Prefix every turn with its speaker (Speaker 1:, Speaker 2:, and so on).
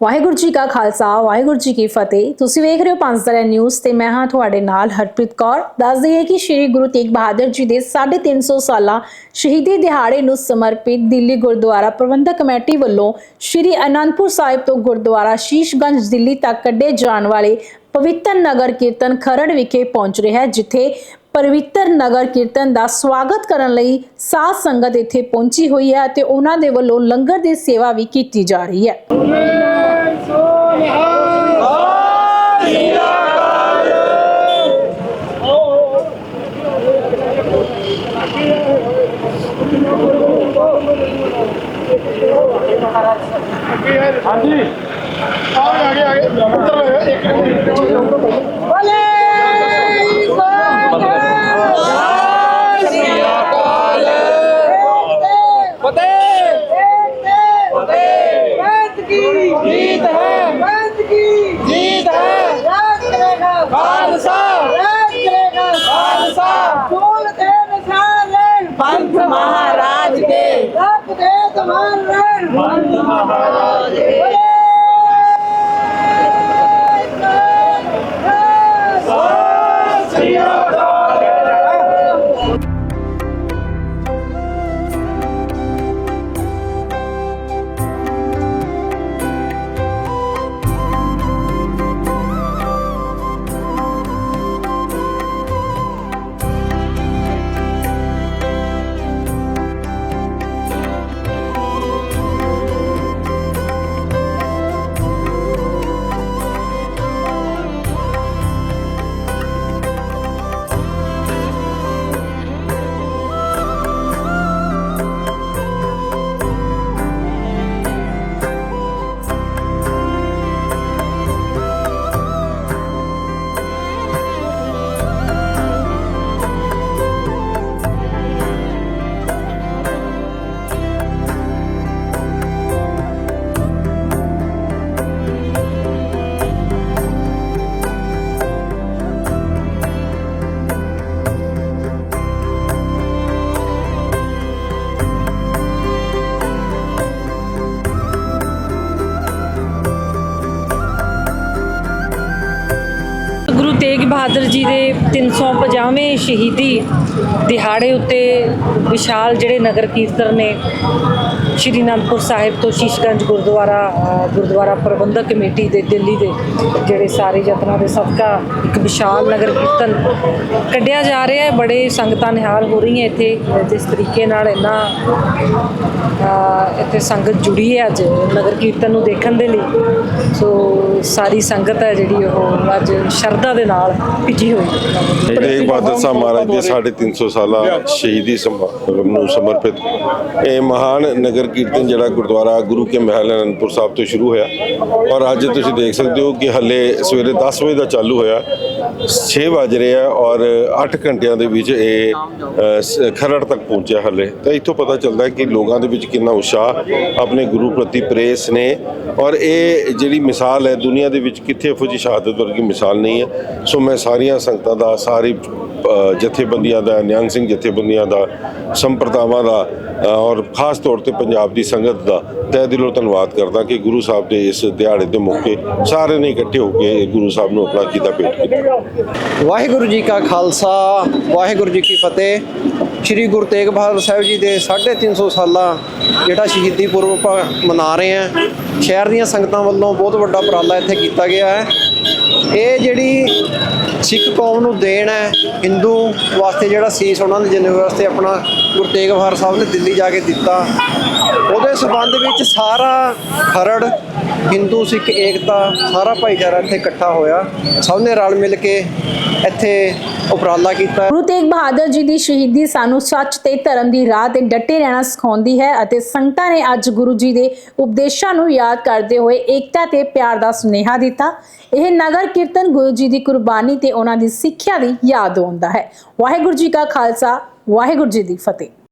Speaker 1: ਵਾਹਿਗੁਰੂ ਜੀ ਕਾ ਖਾਲਸਾ, ਵਾਹਿਗੁਰੂ ਜੀ ਕੀ ਫਤਿਹ। ਤੁਸੀਂ ਵੇਖ ਰਹੇ ਹੋ ਪੰਜਤਰਾ ਨਿਊਜ਼ ਤੇ ਮੈਂ ਹਾਂ ਤੁਹਾਡੇ ਨਾਲ ਹਰਪ੍ਰੀਤ ਕੌਰ। ਦੱਸ ਦਈਏ ਕਿ ਸ੍ਰੀ ਗੁਰੂ ਤੇਗ ਬਹਾਦਰ ਜੀ ਦੇ 350 ਸਾਲਾ ਸ਼ਹੀਦੀ ਦਿਹਾੜੇ ਨੂੰ ਸਮਰਪਿਤ ਦਿੱਲੀ ਗੁਰਦੁਆਰਾ ਪ੍ਰਬੰਧਕ ਕਮੇਟੀ ਵੱਲੋਂ ਸ੍ਰੀ ਅਨੰਦਪੁਰ ਸਾਹਿਬ ਤੋਂ ਗੁਰਦੁਆਰਾ ਸ਼ੀਸ਼ਗੰਜ, ਦਿੱਲੀ ਤੱਕ ਕੱਢੇ ਜਾਣ ਵਾਲੇ ਪਵਿੱਤਰ ਨਗਰ ਕੀਰਤਨ ਖਰੜ ਵਿਖੇ ਪਹੁੰਚ ਰਿਹਾ ਹੈ, ਜਿੱਥੇ ਪਵਿੱਤਰ ਨਗਰ ਕੀਰਤਨ ਦਾ ਸਵਾਗਤ ਕਰਨ ਲਈ ਸਾਧ ਸੰਗਤ ਇੱਥੇ ਪਹੁੰਚੀ ਹੋਈ ਹੈ ਤੇ ਉਹਨਾਂ ਦੇ ਵੱਲੋਂ ਲੰਗਰ ਦੀ ਸੇਵਾ ਵੀ ਕੀਤੀ ਜਾ ਰਹੀ ਹੈ।
Speaker 2: ਹਾਂਜੀ। ਆਗੇ ਆਗੇ ਆਗੇ ਉੱਤਰ ਲੈ ਇੱਕ
Speaker 3: जीत
Speaker 4: Sri Ram ਬਹਾਦਰ ਜੀ ਦੇ 350ਵੇਂ ਸ਼ਹੀਦੀ ਦਿਹਾੜੇ ਉੱਤੇ ਵਿਸ਼ਾਲ ਜਿਹੜੇ ਨਗਰ ਕੀਰਤਨ ਨੇ ਸ਼੍ਰੀ ਅਨੰਦਪੁਰ ਸਾਹਿਬ ਤੋਂ ਸ਼ੀਸ਼ਗੰਜ ਗੁਰਦੁਆਰਾ ਗੁਰਦੁਆਰਾ ਪ੍ਰਬੰਧਕ ਕਮੇਟੀ ਦੇ ਦਿੱਲੀ ਦੇ ਜਿਹੜੇ ਸਾਰੇ ਯਤਨਾਂ ਦੇ ਸਦਕਾ ਇੱਕ ਵਿਸ਼ਾਲ ਨਗਰ ਕੀਰਤਨ ਕੱਢਿਆ ਜਾ ਰਿਹਾ ਹੈ। ਬੜੇ ਸੰਗਤਾਂ ਨਿਹਾਲ ਹੋ ਰਹੀਆਂ ਇੱਥੇ ਜਿਸ ਤਰੀਕੇ ਨਾਲ ਇੰਨਾ ਇੱਥੇ ਸੰਗਤ ਜੁੜੀ ਹੈ ਅੱਜ ਨਗਰ ਕੀਰਤਨ ਨੂੰ ਦੇਖਣ ਦੇ ਲਈ। ਸੋ ਸਾਰੀ ਸੰਗਤ ਹੈ ਜਿਹੜੀ ਉਹ ਅੱਜ ਸ਼ਰਧਾ ਦੇ ਨਾਲ ਭਿੱਜੀ ਹੋਈ। ਹੈ
Speaker 5: ਬਹਾਦਰ ਸਾਹਿਬ ਮਹਾਰਾਜ ਦੇ 350 ਸਾਲਾ ਸ਼ਹੀਦੀ ਸਮਾਗਮ ਨੂੰ ਸਮਰਪਿਤ। ਇਹ ਮਹਾਨ ਨਗਰ ਕੀਰਤਨ ਜਿਹੜਾ ਗੁਰਦੁਆਰਾ ਗੁਰੂ ਕੇ ਮਹਿਲ ਅਨੰਦਪੁਰ ਸਾਹਿਬ ਤੋਂ ਸ਼ੁਰੂ ਹੋਇਆ। ਔਰ ਅੱਜ ਤੁਸੀਂ ਦੇਖ ਸਕਦੇ ਹੋ ਕਿ ਹੱਲੇ ਸਵੇਰੇ 10 ਵਜੇ ਦਾ ਚਾਲੂ ਹੋਇਆ। 6 ਵਜ ਰਹੇ ਔਰ 8 ਘੰਟਿਆਂ ਦੇ ਵਿੱਚ ਇਹ ਖਰੜ ਤੱਕ ਪਹੁੰਚਿਆ ਹੱਲੇ। ਤਾਂ ਇੱਥੋਂ ਪਤਾ ਚੱਲਦਾ ਹੈ ਕਿ ਲੋਕਾਂ ਦੇ ਵਿੱਚ ਕਿੰਨਾ ਉਤਸ਼ਾਹ ਆਪਣੇ ਗੁਰੂ ਪ੍ਰਤੀ ਪ੍ਰੇਸ ਨੇ। ਔਰ ਇਹ ਜਿਹੜੀ ਮਿਸਾਲ ਹੈ ਦੁਨੀਆ ਦੇ ਵਿੱਚ ਕਿੱਥੇ ਇਹੋ ਜਿਹੀ ਸ਼ਹਾਦਤ ਵਰਗੀ ਮਿਸਾਲ ਨਹੀਂ ਹੈ। ਸੋ ਮੈਂ ਸਾਰੀਆਂ ਸੰਗਤਾਂ ਦਾ ਸਾਰੀ ਜਥੇਬੰਦੀਆਂ ਦਾ, ਨਿਹੰਗ ਸਿੰਘ ਜਥੇਬੰਦੀਆਂ ਦਾ, ਸੰਪਰਦਾਵਾਂ ਦਾ ਔਰ ਖਾਸ ਤੌਰ ਤੇ ਪੰਜਾਬ ਦੀ ਸੰਗਤ ਦਾ ਤਹਿ ਦਿਲੋਂ ਧੰਨਵਾਦ ਕਰਦਾ ਕਿ ਗੁਰੂ ਸਾਹਿਬ ਦੇ ਇਸ ਦਿਹਾੜੇ ਦੇ ਮੌਕੇ ਸਾਰੇ ਨੇ ਇਕੱਠੇ ਹੋ ਕੇ ਗੁਰੂ ਸਾਹਿਬ ਨੂੰ ਆਪਣਾ ਕੀਤਾ ਭੇਟ ਕੀਤਾ।
Speaker 6: ਵਾਹਿਗੁਰੂ ਜੀ ਕਾ ਖਾਲਸਾ, ਵਾਹਿਗੁਰੂ ਜੀ ਕੀ ਫਤਿਹ। ਸ੍ਰੀ ਗੁਰੂ ਤੇਗ ਬਹਾਦਰ ਸਾਹਿਬ ਜੀ ਦੇ 350 ਸਾਲਾਂ ਜਿਹੜਾ ਸ਼ਹੀਦੀ ਪੁਰਬ ਆਪਾਂ ਮਨਾ ਰਹੇ ਹਾਂ, ਸ਼ਹਿਰ ਦੀਆਂ ਸੰਗਤਾਂ ਵੱਲੋਂ ਬਹੁਤ ਵੱਡਾ ਉਪਰਾਲਾ ਇੱਥੇ ਕੀਤਾ ਗਿਆ ਹੈ। ਇਹ ਜਿਹੜੀ ਸਿੱਖ ਕੌਮ ਨੂੰ ਦੇਣ ਹੈ, ਹਿੰਦੂ ਵਾਸਤੇ ਜਿਹੜਾ ਸੀਸ ਉਹਨਾਂ ਦੇ ਜਿੰਨੇ ਵਾਸਤੇ ਆਪਣਾ ਗੁਰੂ ਤੇਗ ਬਹਾਦਰ ਸਾਹਿਬ ਨੇ ਦਿੱਲੀ ਜਾ ਕੇ ਦਿੱਤਾ। ਉਹਦੇ ਸਬੰਧ ਵਿੱਚ ਸਾਰਾ ਖਰੜ, ਹਿੰਦੂ, ਸਿੱਖ, ਏਕਤਾ, ਸਾਰਾ ਭਾਈਚਾਰਾ ਇੱਥੇ ਇਕੱਠਾ ਹੋਇਆ। ਸਭ ਨੇ ਰਲ ਮਿਲ ਕੇ ਇੱਥੇ ਉਪਰਾਲਾ ਕੀਤਾ।
Speaker 1: ਗੁਰੂ ਤੇਗ ਬਹਾਦਰ ਜੀ ਦੀ ਸ਼ਹੀਦੀ ਸਾਨੂੰ ਸੱਚ ਤੇ ਧਰਮ ਦੀ ਰਾਹ ਤੇ ਡਟੇ ਰਹਿਣਾ ਸਿਖਾਉਂਦੀ ਹੈ ਅਤੇ ਸੰਗਤਾਂ ਨੇ ਅੱਜ ਗੁਰੂ ਜੀ ਦੇ ਉਪਦੇਸ਼ਾਂ ਨੂੰ ਯਾਦ ਕਰਦੇ ਹੋਏ ਏਕਤਾ ਤੇ ਪਿਆਰ ਦਾ ਸੁਨੇਹਾ ਦਿੱਤਾ। ਇਹ ਨਗਰ ਕੀਰਤਨ ਗੁਰੂ ਜੀ ਦੀ ਕੁਰਬਾਨੀ ਤੇ ਉਹਨਾਂ ਦੀ ਸਿੱਖਿਆ ਦੀ ਯਾਦ ਆਉਂਦਾ ਹੈ। ਵਾਹਿਗੁਰੂ ਜੀ ਕਾ ਖਾਲਸਾ ਵਾਹਿਗੁਰੂ ਜੀ ਦੀ ਫਤਿਹ।